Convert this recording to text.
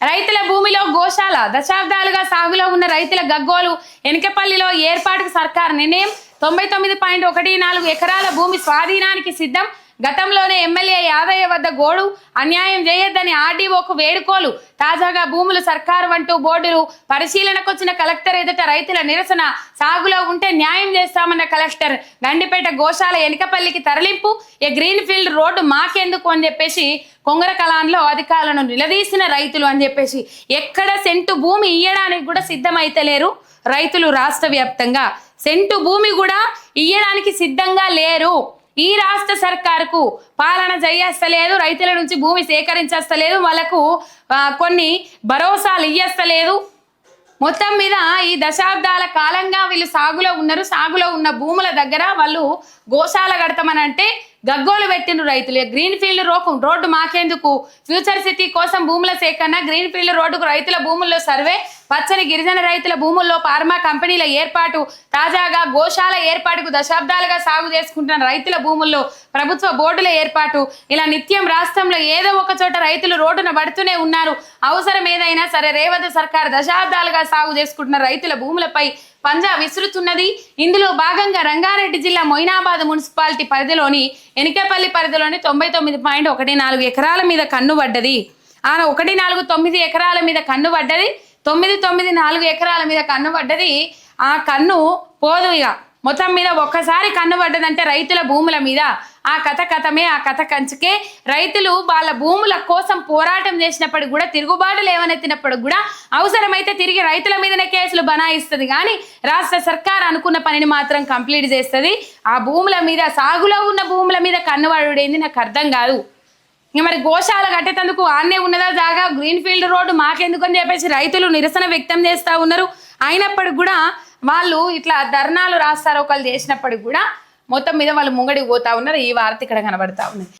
రైతుల భూమిలో గోశాల దశాబ్దాలుగా సాగులో ఉన్న రైతుల గగ్గోలు ఎనకపల్లిలో ఏర్పాటుకు సర్కార్ నిర్ణయం తొంభై తొమ్మిది పాయింట్ ఒకటి నాలుగు ఎకరాల భూమి స్వాధీనానికి సిద్ధం. గతంలోనే ఎమ్మెల్యే యాదయ్య వద్ద గోడు అన్యాయం చేయొద్దని ఆర్డీఓకు వేడుకోలు. తాజాగా భూములు సర్కారు అంటూ బోర్డులు పరిశీలనకొచ్చిన కలెక్టర్ ఎదుట రైతుల నిరసన. సాగులో ఉంటే న్యాయం చేస్తామన్న కలెక్టర్. గండిపేట గోశాల ఎనకపల్లికి తరలింపు. ఏ గ్రీన్ ఫీల్డ్ రోడ్డు మాకెందుకు అని చెప్పేసి కొంగర అధికారులను నిలదీసిన రైతులు అని చెప్పేసి. ఎక్కడ సెంటు భూమి ఇయ్యడానికి కూడా సిద్ధమైతలేరు రైతులు రాష్ట్ర వ్యాప్తంగా. సెంటు భూమి కూడా ఇయ్యడానికి సిద్ధంగా లేరు. ఈ రాష్ట్ర సర్కారుకు పాలన చేయస్తలేదు రైతుల నుంచి భూమి సేకరించస్తలేదు వాళ్ళకు కొన్ని భరోసాలు ఇయ్యస్తలేదు. మొత్తం మీద ఈ దశాబ్దాల కాలంగా వీళ్ళు సాగులో ఉన్నారు. సాగులో ఉన్న భూముల దగ్గర వాళ్ళు గోశాల కడతామని అంటే గగ్గోలు పెట్టిన రైతులు. గ్రీన్ ఫీల్డ్ రోకు రోడ్డు మాకేందుకు? ఫ్యూచర్ సిటీ కోసం భూముల సేకరణ గ్రీన్ ఫీల్డ్ రోడ్డుకు రైతుల భూముల్లో సర్వే పచ్చని గిరిజన రైతుల భూముల్లో ఫార్మా కంపెనీల ఏర్పాటు తాజాగా గోశాల ఏర్పాటుకు దశాబ్దాలుగా సాగు చేసుకుంటున్న రైతుల భూముల్లో ప్రభుత్వ బోర్డుల ఏర్పాటు. ఇలా నిత్యం రాష్ట్రంలో ఏదో ఒక చోట రైతులు రోడ్డున పడుతూనే ఉన్నారు. అవసరం ఏదైనా సరే రేవంత్ సర్కార్ దశాబ్దాలుగా సాగు చేసుకుంటున్న రైతుల భూములపై పంజా విసురుతున్నది. ఇందులో భాగంగా రంగారెడ్డి జిల్లా మొయినాబాద్ మున్సిపాలిటీ పరిధిలోని ఎనికపల్లి పరిధిలోని తొంభై తొమ్మిది పాయింట్ ఒకటి నాలుగు ఎకరాల మీద కన్ను పడ్డది. ఆ ఒకటి నాలుగు తొమ్మిది ఎకరాల మీద కన్ను పడ్డది. తొమ్మిది తొమ్మిది నాలుగు ఎకరాల మీద కన్ను పడ్డది. ఆ కన్ను పోదు ఇక. మొత్తం మీద ఒక్కసారి కన్ను పడ్డదంటే రైతుల భూముల మీద. ఆ కథ కథమే ఆ కథ కంచుకే. రైతులు వాళ్ళ భూముల కోసం పోరాటం చేసినప్పటికి కూడా తిరుగుబాటు లేవనెత్తినప్పుడు కూడా అవసరమైతే తిరిగి రైతుల మీదనే కేసులు బనాయిస్తుంది. కానీ రాష్ట్ర సర్కార్ అనుకున్న పనిని మాత్రం కంప్లీట్ చేస్తుంది. ఆ భూముల మీద సాగులో ఉన్న భూముల మీద కన్నువాడుడేంది నాకు అర్థం కాదు. ఇంకా మరి గోశాల కట్టేటందుకు ఆన్నే ఉన్నదా జాగా? గ్రీన్ ఫీల్డ్ రోడ్డు మాకెందుకు అని చెప్పేసి రైతులు నిరసన వ్యక్తం చేస్తూ ఉన్నారు. అయినప్పటికి కూడా వాళ్ళు ఇట్లా ధర్నాలు రాస్తారు ఒకళ్ళు చేసినప్పటికి కూడా మొత్తం మీద వాళ్ళు ముంగడికి పోతా ఉన్నారు. ఈ వార్త ఇక్కడ కనబడతా ఉన్నది